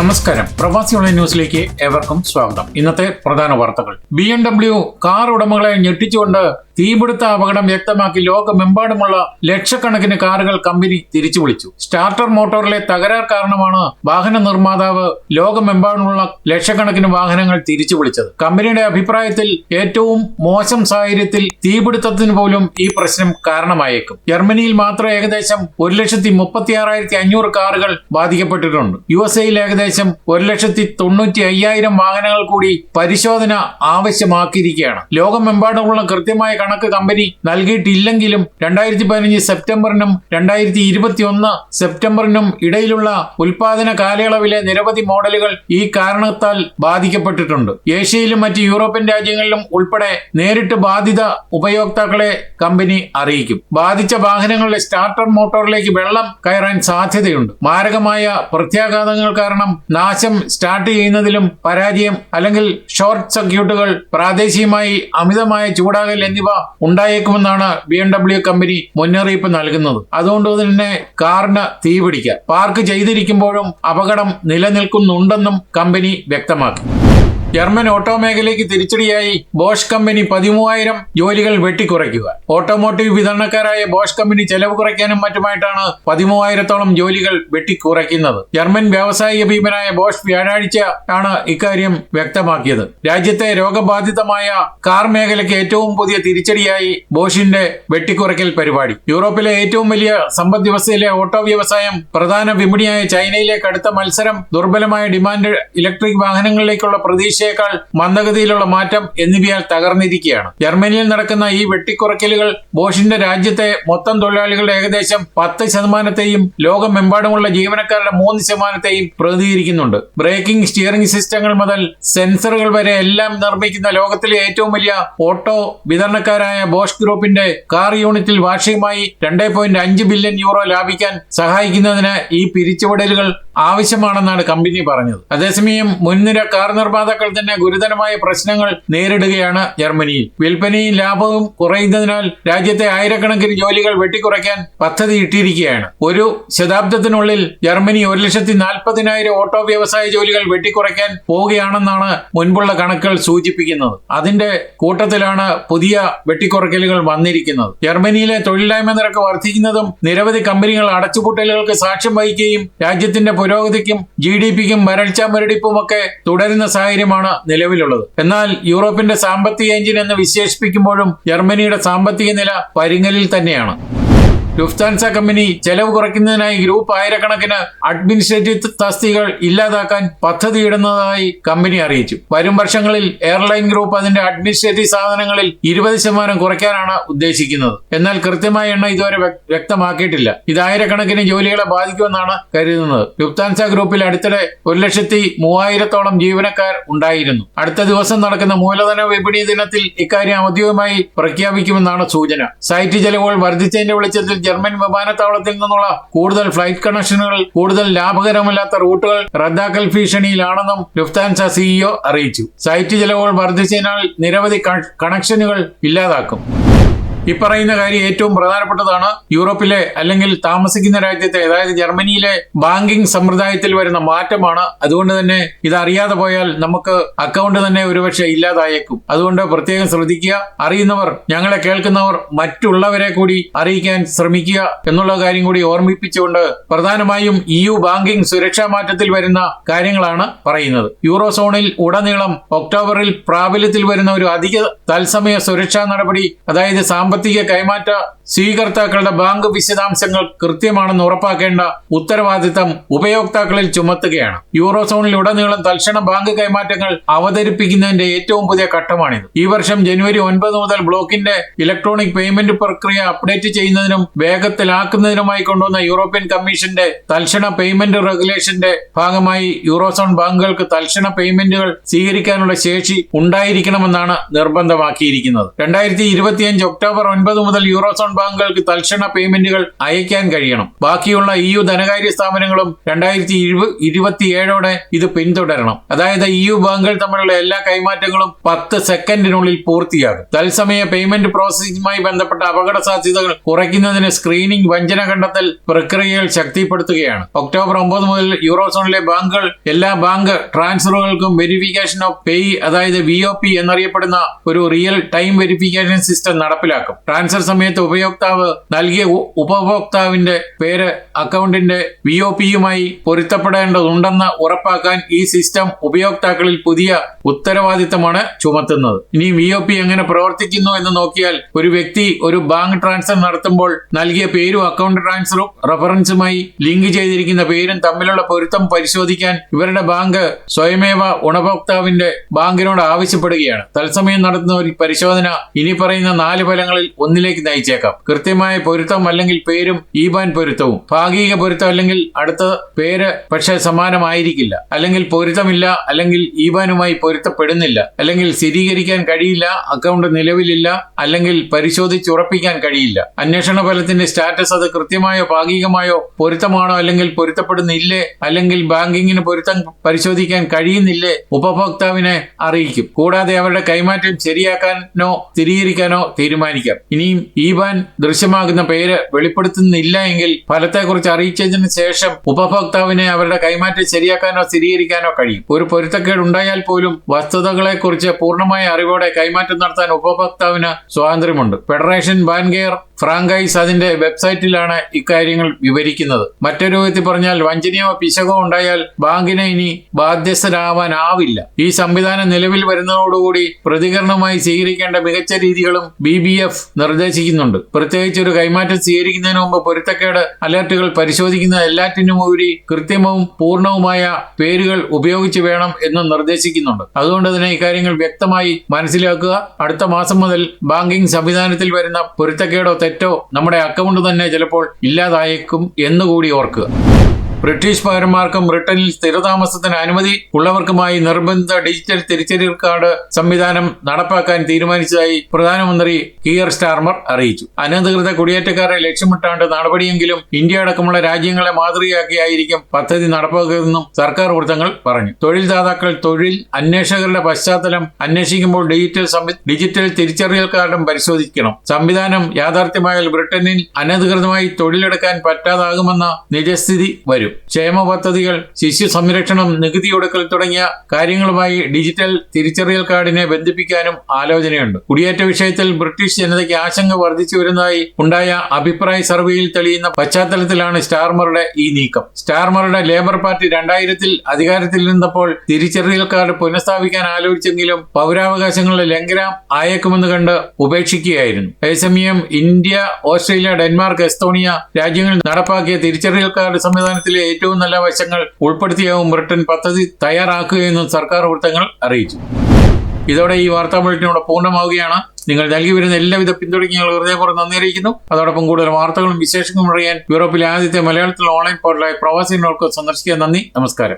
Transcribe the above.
നമസ്കാരം. പ്രവാസി ഓൺലൈൻ ന്യൂസിലേക്ക് ഏവർക്കും സ്വാഗതം. ഇന്നത്തെ പ്രധാന വാർത്തകൾ. ബി എം ഡബ്ല്യു കാർ ഉടമകളെ ഞെട്ടിച്ചുകൊണ്ട് തീപിടുത്ത അപകടം വ്യക്തമാക്കി ലോകമെമ്പാടുമുള്ള ലക്ഷക്കണക്കിന് കാറുകൾ കമ്പനി തിരിച്ചു വിളിച്ചു. സ്റ്റാർട്ടർ മോട്ടോറിലെ തകരാർ കാരണമാണ് വാഹന നിർമ്മാതാവ് ലോകമെമ്പാടുമുള്ള ലക്ഷക്കണക്കിന് വാഹനങ്ങൾ തിരിച്ചു വിളിച്ചത്. കമ്പനിയുടെ അഭിപ്രായത്തിൽ ഏറ്റവും മോശം സാഹചര്യത്തിൽ തീപിടുത്തത്തിന് പോലും ഈ പ്രശ്നം കാരണമായേക്കും. ജർമ്മനിയിൽ മാത്രം ഏകദേശം ഒരു ലക്ഷത്തി മുപ്പത്തി ആറായിരത്തി അഞ്ഞൂറ് കാറുകൾ ബാധിക്കപ്പെട്ടിട്ടുണ്ട്. യു എസ് എയിൽ ഏകദേശം ഒരു ലക്ഷത്തി തൊണ്ണൂറ്റി അയ്യായിരം വാഹനങ്ങൾ കൂടി പരിശോധന ആവശ്യമാക്കിയിരിക്കുകയാണ്. ലോകമെമ്പാടുമുള്ള കൃത്യമായ കണക്ക് കമ്പനി നൽകിയിട്ടില്ലെങ്കിലും രണ്ടായിരത്തി പതിനഞ്ച് സെപ്റ്റംബറിനും രണ്ടായിരത്തി ഇരുപത്തി ഒന്ന് സെപ്റ്റംബറിനും ഇടയിലുള്ള ഉൽപാദന കാലയളവിലെ നിരവധി മോഡലുകൾ ഈ കാരണത്താൽ ബാധിക്കപ്പെട്ടിട്ടുണ്ട്. ഏഷ്യയിലും മറ്റ് യൂറോപ്യൻ രാജ്യങ്ങളിലും ഉൾപ്പെടെ നേരിട്ട് ബാധിത ഉപയോക്താക്കളെ കമ്പനി അറിയിക്കും. ബാധിച്ച വാഹനങ്ങളുടെ സ്റ്റാർട്ടർ മോട്ടോറിലേക്ക് വെള്ളം കയറാൻ സാധ്യതയുണ്ട്. മാരകമായ പ്രത്യാഘാതങ്ങൾ കാരണം നാശം സ്റ്റാർട്ട് ചെയ്യുന്നതിലും പരാജയം അല്ലെങ്കിൽ ഷോർട്ട് സർക്യൂട്ടുകൾ പ്രാദേശികമായി അമിതമായ ചൂടാകൽ എന്നിവ ഉണ്ടായേക്കുമെന്നാണ് ബി എം ഡബ്ല്യു കമ്പനി മുന്നറിയിപ്പ് നൽകുന്നത്. അതുകൊണ്ട് തന്നെ കാറിന് തീപിടിക്കാം. പാർക്ക് ചെയ്തിരിക്കുമ്പോഴും അപകടം നിലനിൽക്കുന്നുണ്ടെന്നും കമ്പനി വ്യക്തമാക്കി. ജർമ്മൻ ഓട്ടോ മേഖലയ്ക്ക് തിരിച്ചടിയായി ബോഷ് കമ്പനി പതിമൂവായിരം ജോലികൾ വെട്ടിക്കുറയ്ക്കുക. ഓട്ടോമോട്ടീവ് വിതരണക്കാരായ ബോഷ് കമ്പനി ചെലവ് കുറയ്ക്കാനും മറ്റുമായിട്ടാണ് പതിമൂവായിരത്തോളം ജോലികൾ വെട്ടിക്കുറയ്ക്കുന്നത്. ജർമ്മൻ വ്യാവസായിക ഭീമനായ ബോഷ് വ്യാഴാഴ്ച ആണ് ഇക്കാര്യം വ്യക്തമാക്കിയത്. രാജ്യത്തെ രോഗബാധിതമായ കാർ മേഖലയ്ക്ക് ഏറ്റവും പുതിയ തിരിച്ചടിയായി ബോഷിന്റെ വെട്ടിക്കുറയ്ക്കൽ പരിപാടി. യൂറോപ്പിലെ ഏറ്റവും വലിയ സമ്പദ് വ്യവസ്ഥയിലെ ഓട്ടോ വ്യവസായം പ്രധാന വിപണിയായ ചൈനയിലേക്ക് അടുത്ത മത്സരം ദുർബലമായ ഡിമാൻഡ് ഇലക്ട്രിക് വാഹനങ്ങളിലേക്കുള്ള പ്രതീക്ഷയേക്കാൾ മന്ദഗതിയിലുള്ള മാറ്റം എന്നിവയാൽ തകർന്നിരിക്കുകയാണ്. ജർമ്മനിയിൽ നടക്കുന്ന ഈ വെട്ടിക്കുറയ്ക്കലുകൾ ബോഷിന്റെ രാജ്യത്തെ മൊത്തം തൊഴിലാളികളുടെ ഏകദേശം പത്ത് ശതമാനത്തെയും ലോകമെമ്പാടുമുള്ള ജീവനക്കാരുടെ മൂന്ന് ശതമാനത്തെയും പ്രതികരിക്കുന്നുണ്ട് ബ്രേക്കിംഗ് സ്റ്റിയറിംഗ് സിസ്റ്റങ്ങൾ മുതൽ സെൻസറുകൾ വരെ എല്ലാം നിർമ്മിക്കുന്ന ലോകത്തിലെ ഏറ്റവും വലിയ ഓട്ടോ വിതരണക്കാരായ ബോഷ് ഗ്രൂപ്പിന്റെ കാർ യൂണിറ്റിൽ വാർഷികമായി രണ്ടേ ബില്യൺ യൂറോ ലാഭിക്കാൻ സഹായിക്കുന്നതിന് ഈ പിരിച്ചുവിടലുകൾ ആവശ്യമാണെന്നാണ് കമ്പനി പറഞ്ഞത്. അതേസമയം മുൻനിര കാർ നിർമ്മാതാക്കൾ തന്നെ ഗുരുതരമായ പ്രശ്നങ്ങൾ നേരിടുകയാണ് ജർമ്മനിയിൽ. വിൽപ്പനയും ലാഭവും കുറയുന്നതിനാൽ രാജ്യത്തെ ആയിരക്കണക്കിന് ജോലികൾ വെട്ടിക്കുറയ്ക്കാൻ പദ്ധതി ഇട്ടിരിക്കുകയാണ്. ഒരു ശതാബ്ദത്തിനുള്ളിൽ ജർമ്മനി ഒരു ലക്ഷത്തി നാൽപ്പതിനായിരം ഓട്ടോ വ്യവസായ ജോലികൾ വെട്ടിക്കുറയ്ക്കാൻ പോവുകയാണെന്നാണ് മുൻപുള്ള കണക്കുകൾ സൂചിപ്പിക്കുന്നത്. അതിന്റെ കൂട്ടത്തിലാണ് പുതിയ വെട്ടിക്കുറയ്ക്കലുകൾ വന്നിരിക്കുന്നത്. ജർമ്മനിയിലെ തൊഴിലില്ലായ്മ നിരക്ക് വർദ്ധിക്കുന്നതും നിരവധി കമ്പനികൾ അടച്ചുപൂട്ടലുകൾക്ക് സാക്ഷ്യം വഹിക്കുകയും രാജ്യത്തിന്റെ പുരോഗതിക്കും ജി ഡി പിക്കും വരൾച്ചാ മുരടിപ്പുമൊക്കെ തുടരുന്ന സാഹചര്യമാണ് നിലവിലുള്ളത്. എന്നാൽ യൂറോപ്പിന്റെ സാമ്പത്തിക എഞ്ചിൻ എന്ന് വിശേഷിപ്പിക്കുമ്പോഴും ജർമ്മനിയുടെ സാമ്പത്തിക നില പരിങ്ങലിൽ തന്നെയാണ്. ലുഫ്താൻസ കമ്പനി ചെലവ് കുറയ്ക്കുന്നതിനായി ഗ്രൂപ്പ് ആയിരക്കണക്കിന് അഡ്മിനിസ്ട്രേറ്റീവ് തസ്തികൾ ഇല്ലാതാക്കാൻ പദ്ധതിയിടുന്നതായി കമ്പനി അറിയിച്ചു. വരും വർഷങ്ങളിൽ എയർലൈൻ ഗ്രൂപ്പ് അതിന്റെ അഡ്മിനിസ്ട്രേറ്റീവ് സാധനങ്ങളിൽ ഇരുപത് ശതമാനം കുറയ്ക്കാനാണ് ഉദ്ദേശിക്കുന്നത്. എന്നാൽ കൃത്യമായ എണ്ണം ഇതുവരെ വ്യക്തമാക്കിയിട്ടില്ല. ഇത് ആയിരക്കണക്കിന് ജോലികളെ ബാധിക്കുമെന്നാണ് കരുതുന്നത്. ലുഫ്താൻസ ഗ്രൂപ്പിൽ അടുത്തിടെ ഒരു ലക്ഷത്തി മൂവായിരത്തോളം ജീവനക്കാർ ഉണ്ടായിരുന്നു. അടുത്ത ദിവസം നടക്കുന്ന മൂലധന വിപണി ദിനത്തിൽ ഇക്കാര്യം ഔദ്യോഗികമായി പ്രഖ്യാപിക്കുമെന്നാണ് സൂചന. സൈറ്റ് ചെലവുകൾ വർദ്ധിച്ചതിന്റെ വെളിച്ചത്തിൽ ജർമ്മൻ വിമാനത്താവളത്തിൽ നിന്നുള്ള കൂടുതൽ ഫ്ലൈറ്റ് കണക്ഷനുകൾ കൂടുതൽ ലാഭകരമല്ലാത്ത റൂട്ടുകൾ റദ്ദാക്കൽ ഭീഷണിയിലാണെന്നും ലുഫ്താൻസ സിഇഒ അറിയിച്ചു. സൈറ്റ് ചെലവുകൾ വർദ്ധിച്ചതിനാൽ നിരവധി കണക്ഷനുകൾ ഇല്ലാതാക്കും. ഇപ്പറയുന്ന കാര്യം ഏറ്റവും പ്രധാനപ്പെട്ടതാണ്. യൂറോപ്പിലെ അല്ലെങ്കിൽ താമസിക്കുന്ന രാജ്യത്തെ അതായത് ജർമ്മനിയിലെ ബാങ്കിംഗ് സമ്പ്രദായത്തിൽ വരുന്ന മാറ്റമാണ്. അതുകൊണ്ട് തന്നെ ഇത് അറിയാതെ പോയാൽ നമുക്ക് അക്കൗണ്ട് തന്നെ ഒരുപക്ഷെ ഇല്ലാതായേക്കും. അതുകൊണ്ട് പ്രത്യേകം ശ്രദ്ധിക്കുക. അറിയുന്നവർ ഞങ്ങളെ കേൾക്കുന്നവർ മറ്റുള്ളവരെ കൂടി അറിയിക്കാൻ ശ്രമിക്കുക എന്നുള്ള കാര്യം കൂടി ഓർമ്മിപ്പിച്ചുകൊണ്ട് പ്രധാനമായും ഇ യു ബാങ്കിംഗ് സുരക്ഷാ മാറ്റത്തിൽ വരുന്ന കാര്യങ്ങളാണ് പറയുന്നത്. യൂറോ സോണിൽ ഉടനീളം ഒക്ടോബറിൽ പ്രാബല്യത്തിൽ വരുന്ന ഒരു അധിക തത്സമയ സുരക്ഷാ നടപടി അതായത് കൈമാറ്റ സ്വീകർത്താക്കളുടെ ബാങ്ക് വിശദാംശങ്ങൾ കൃത്യമാണെന്ന് ഉറപ്പാക്കേണ്ട ഉത്തരവാദിത്തം ഉപയോക്താക്കളിൽ ചുമത്തുകയാണ്. യൂറോസോണിൽ ഉടനീളം തൽക്ഷണ ബാങ്ക് കൈമാറ്റങ്ങൾ അവതരിപ്പിക്കുന്നതിന്റെ ഏറ്റവും പുതിയ ഘട്ടമാണിത്. ഈ വർഷം ജനുവരി ഒൻപത് മുതൽ ബ്ലോക്കിന്റെ ഇലക്ട്രോണിക് പേയ്മെന്റ് പ്രക്രിയ അപ്ഡേറ്റ് ചെയ്യുന്നതിനും വേഗത്തിലാക്കുന്നതിനുമായി കൊണ്ടുവന്ന യൂറോപ്യൻ കമ്മീഷന്റെ തൽക്ഷണ പേയ്മെന്റ് റെഗുലേഷന്റെ ഭാഗമായി യൂറോസോൺ ബാങ്കുകൾക്ക് തൽക്ഷണ പേയ്മെന്റുകൾ സ്വീകരിക്കാനുള്ള ശേഷി ഉണ്ടായിരിക്കണമെന്നാണ് നിർബന്ധമാക്കിയിരിക്കുന്നത്. രണ്ടായിരത്തി ഇരുപത്തിയഞ്ച് ഒക്ടോബർ ഒക്ടോബർ ഒൻപത് മുതൽ യൂറോസോൺ ബാങ്കുകൾക്ക് തൽക്ഷണ പേയ്മെന്റുകൾ അയക്കാൻ കഴിയണം. ബാക്കിയുള്ള ഇ യു ധനകാര്യ സ്ഥാപനങ്ങളും രണ്ടായിരത്തി ഇരുപത്തിയേഴോടെ ഇത് പിന്തുടരണം. അതായത് ഇ യു ബാങ്കുകൾ തമ്മിലുള്ള എല്ലാ കൈമാറ്റങ്ങളും പത്ത് സെക്കൻഡിനുള്ളിൽ പൂർത്തിയാകും. തത്സമയ പേയ്മെന്റ് പ്രോസസ്സിംഗുമായി ബന്ധപ്പെട്ട അപകട സാധ്യതകൾ കുറയ്ക്കുന്നതിന് സ്ക്രീനിംഗ് വഞ്ചന കണ്ടെത്തൽ പ്രക്രിയകൾ ശക്തിപ്പെടുത്തുകയാണ്. ഒക്ടോബർ ഒമ്പത് മുതൽ യൂറോസോണിലെ ബാങ്കുകൾ എല്ലാ ബാങ്ക് ട്രാൻസ്ഫറുകൾക്കും വെരിഫിക്കേഷൻ ഓഫ് പേ അതായത് വി ഒ പി എന്നറിയപ്പെടുന്ന ഒരു റിയൽ ടൈം വെരിഫിക്കേഷൻ സിസ്റ്റം നടപ്പിലാക്കും. ട്രാൻസ്ഫർ സമയത്ത് ഉപയോക്താവ് നൽകിയ ഉപഭോക്താവിന്റെ പേര് അക്കൗണ്ടിന്റെ വി ഒ പിയുമായി പൊരുത്തപ്പെടേണ്ടതുണ്ടെന്ന് ഉറപ്പാക്കാൻ ഈ സിസ്റ്റം ഉപയോക്താക്കളിൽ പുതിയ ഉത്തരവാദിത്തമാണ് ചുമത്തുന്നത്. ഇനി വി ഒ പി എങ്ങനെ പ്രവർത്തിക്കുന്നു എന്ന് നോക്കിയാൽ ഒരു വ്യക്തി ഒരു ബാങ്ക് ട്രാൻസ്ഫർ നടത്തുമ്പോൾ നൽകിയ പേരും അക്കൗണ്ട് ട്രാൻസ്ഫറും റഫറൻസുമായി ലിങ്ക് ചെയ്തിരിക്കുന്ന പേരും തമ്മിലുള്ള പൊരുത്തം പരിശോധിക്കാൻ ഇവരുടെ ബാങ്ക് സ്വയമേവ ഗുണഭോക്താവിന്റെ ബാങ്കിനോട് ആവശ്യപ്പെടുകയാണ്. തത്സമയം നടത്തുന്ന ഒരു പരിശോധന ഇനി പറയുന്ന നാല് ഫലങ്ങളിൽ ഒന്നിലേക്ക് നയിച്ചേക്കാം. കൃത്യമായ പൊരുത്തം അല്ലെങ്കിൽ പേരും ഈബാൻ പൊരുത്തവും. ഭാഗിക പൊരുത്തം അല്ലെങ്കിൽ അടുത്ത പേര് പക്ഷേ സമാനമായിരിക്കില്ല. അല്ലെങ്കിൽ പൊരുത്തമില്ല അല്ലെങ്കിൽ ഈബാനുമായി പൊരുത്തപ്പെടുന്നില്ല. അല്ലെങ്കിൽ സ്ഥിരീകരിക്കാൻ കഴിയില്ല അക്കൗണ്ട് നിലവിലില്ല അല്ലെങ്കിൽ പരിശോധിച്ചുറപ്പിക്കാൻ കഴിയില്ല. അന്വേഷണ ഫലത്തിന്റെ സ്റ്റാറ്റസ് അത് കൃത്യമായോ ഭാഗികമായോ പൊരുത്തമാണോ അല്ലെങ്കിൽ പൊരുത്തപ്പെടുന്നില്ലേ അല്ലെങ്കിൽ ബാങ്കിങ്ങിന് പൊരുത്തം പരിശോധിക്കാൻ കഴിയുന്നില്ലേ ഉപഭോക്താവിനെ അറിയിക്കും. കൂടാതെ അവരുടെ കൈമാറ്റം ശരിയാക്കാനോ സ്ഥിരീകരിക്കാനോ തീരുമാനിക്കാം. ഇനിയും ഈബാൻ ദൃശ്യമാകുന്ന പേര് വെളിപ്പെടുത്തുന്നില്ല എങ്കിൽ ഫലത്തെക്കുറിച്ച് അറിയിച്ചതിന് ശേഷം ഉപഭോക്താവിനെ അവരുടെ കൈമാറ്റം ശരിയാക്കാനോ സ്ഥിരീകരിക്കാനോ കഴിയും. ഒരു പൊരുത്തക്കേട് ഉണ്ടായാൽ പോലും വസ്തുതകളെക്കുറിച്ച് പൂർണമായ അറിവോടെ കൈമാറ്റം നടത്താൻ ഉപഭോക്താവിന് സ്വാതന്ത്ര്യമുണ്ട്. ഫെഡറേഷൻ ബാൻകെയർ ഫ്രാങ്കൈസ് അതിന്റെ വെബ്സൈറ്റിലാണ് ഇക്കാര്യങ്ങൾ വിവരിക്കുന്നത്. മറ്റൊരു വിധത്തിൽ പറഞ്ഞാൽ വഞ്ചനയോ പിശകോ ഉണ്ടായാൽ ബാങ്കിനെ ഇനി ബാധ്യസ്ഥരാവാനാവില്ല. ഈ സംവിധാനം നിലവിൽ വരുന്നതോടുകൂടി പ്രതികരണമായി സ്വീകരിക്കേണ്ട മികച്ച രീതികളും ബി ബി എഫ് നിർദ്ദേശിക്കുന്നുണ്ട്. പ്രത്യേകിച്ച് ഒരു കൈമാറ്റം സ്വീകരിക്കുന്നതിന് മുമ്പ് പൊരുത്തക്കേട് അലർട്ടുകൾ പരിശോധിക്കുന്ന എല്ലാറ്റിനുമുപരി കൃത്യമവും പൂർണവുമായ പേരുകൾ ഉപയോഗിച്ച് വേണം എന്ന് നിർദ്ദേശിക്കുന്നുണ്ട്. അതുകൊണ്ട് തന്നെ ഇക്കാര്യങ്ങൾ വ്യക്തമായി മനസ്സിലാക്കുക. അടുത്ത മാസം മുതൽ ബാങ്കിംഗ് സംവിധാനത്തിൽ വരുന്ന പൊരുത്തക്കേടോ തെറ്റോ നമ്മുടെ അക്കൗണ്ട് തന്നെ ചിലപ്പോൾ ഇല്ലാതായേക്കും എന്നുകൂടി ഓർക്കുക. ബ്രിട്ടീഷ് പൗരന്മാർക്കും ബ്രിട്ടനിൽ സ്ഥിരതാമസത്തിന് അനുമതി ഉള്ളവർക്കുമായി നിർബന്ധിത ഡിജിറ്റൽ തിരിച്ചറിയൽ കാർഡ് സംവിധാനം നടപ്പാക്കാൻ തീരുമാനിച്ചതായി പ്രധാനമന്ത്രി കിയർ സ്റ്റാർമർ അറിയിച്ചു. അനധികൃത കുടിയേറ്റക്കാരെ ലക്ഷ്യമിട്ടാണ്ട് നടപടിയെങ്കിലും ഇന്ത്യ അടക്കമുള്ള രാജ്യങ്ങളെ മാതൃകയാക്കിയായിരിക്കും പദ്ധതി നടപ്പാക്കുന്നതെന്നും സർക്കാർ വൃത്തങ്ങൾ പറഞ്ഞു. തൊഴിൽദാതാക്കൾ തൊഴിൽ അന്വേഷകരുടെ പശ്ചാത്തലം അന്വേഷിക്കുമ്പോൾ ഡിജിറ്റൽ ഡിജിറ്റൽ തിരിച്ചറിയൽ കാർഡും പരിശോധിക്കണം. സംവിധാനം യാഥാർത്ഥ്യമായാൽ ബ്രിട്ടനിൽ അനധികൃതമായി തൊഴിലെടുക്കാൻ പറ്റാതാകുമെന്ന നിജസ്ഥിതി വരും. ക്ഷേമ പദ്ധതികൾ ശിശു സംരക്ഷണം നികുതി ഒടുക്കൽ തുടങ്ങിയ കാര്യങ്ങളുമായി ഡിജിറ്റൽ തിരിച്ചറിയൽ കാർഡിനെ ബന്ധിപ്പിക്കാനും ആലോചനയുണ്ട്. കുടിയേറ്റ വിഷയത്തിൽ ബ്രിട്ടീഷ് ജനതയ്ക്ക് ആശങ്ക വർദ്ധിച്ചു വരുന്നതായി ഉണ്ടായ അഭിപ്രായ സർവേയിൽ തെളിയുന്ന പശ്ചാത്തലത്തിലാണ് സ്റ്റാർമറുടെ ഈ നീക്കം. സ്റ്റാർമറുടെ ലേബർ പാർട്ടി രണ്ടായിരത്തിൽ അധികാരത്തിൽ നിന്നപ്പോൾ തിരിച്ചറിയൽ കാർഡ് പുനഃസ്ഥാപിക്കാൻ ആലോചിച്ചെങ്കിലും പൗരാവകാശങ്ങളുടെ ലംഘനം ആയേക്കുമെന്ന് കണ്ട് ഉപേക്ഷിക്കുകയായിരുന്നു. അതേസമയം ഇന്ത്യ ഓസ്ട്രേലിയ ഡെൻമാർക്ക് എസ്തോണിയ രാജ്യങ്ങളിൽ നടപ്പാക്കിയ തിരിച്ചറിയൽ കാർഡ് സംവിധാനത്തിലെ ഏറ്റവും നല്ല വശങ്ങൾ ഉൾപ്പെടുത്തിയാവും ബ്രിട്ടൻ പദ്ധതി തയ്യാറാക്കുകയെന്നും സർക്കാർ വൃത്തങ്ങൾ അറിയിച്ചു. ഇതോടെ ഈ വാർത്താ ബുള്ളറ്റിനോട് പൂർണമാവുകയാണ്. നിങ്ങൾ നൽകി വരുന്ന എല്ലാവിധ പിന്തുണയ്ക്ക് ഹൃദയപൂർവം നന്ദി അറിയിക്കുന്നു. അതോടൊപ്പം കൂടുതൽ വാർത്തകളും വിശേഷങ്ങളും അറിയാൻ യൂറോപ്പിലെ ആദ്യത്തെ മലയാളത്തിലെ ഓൺലൈൻ പോർട്ടലായ പ്രവാസി നോട്ട് സന്ദർശിക്കാൻ നന്ദി. നമസ്കാരം.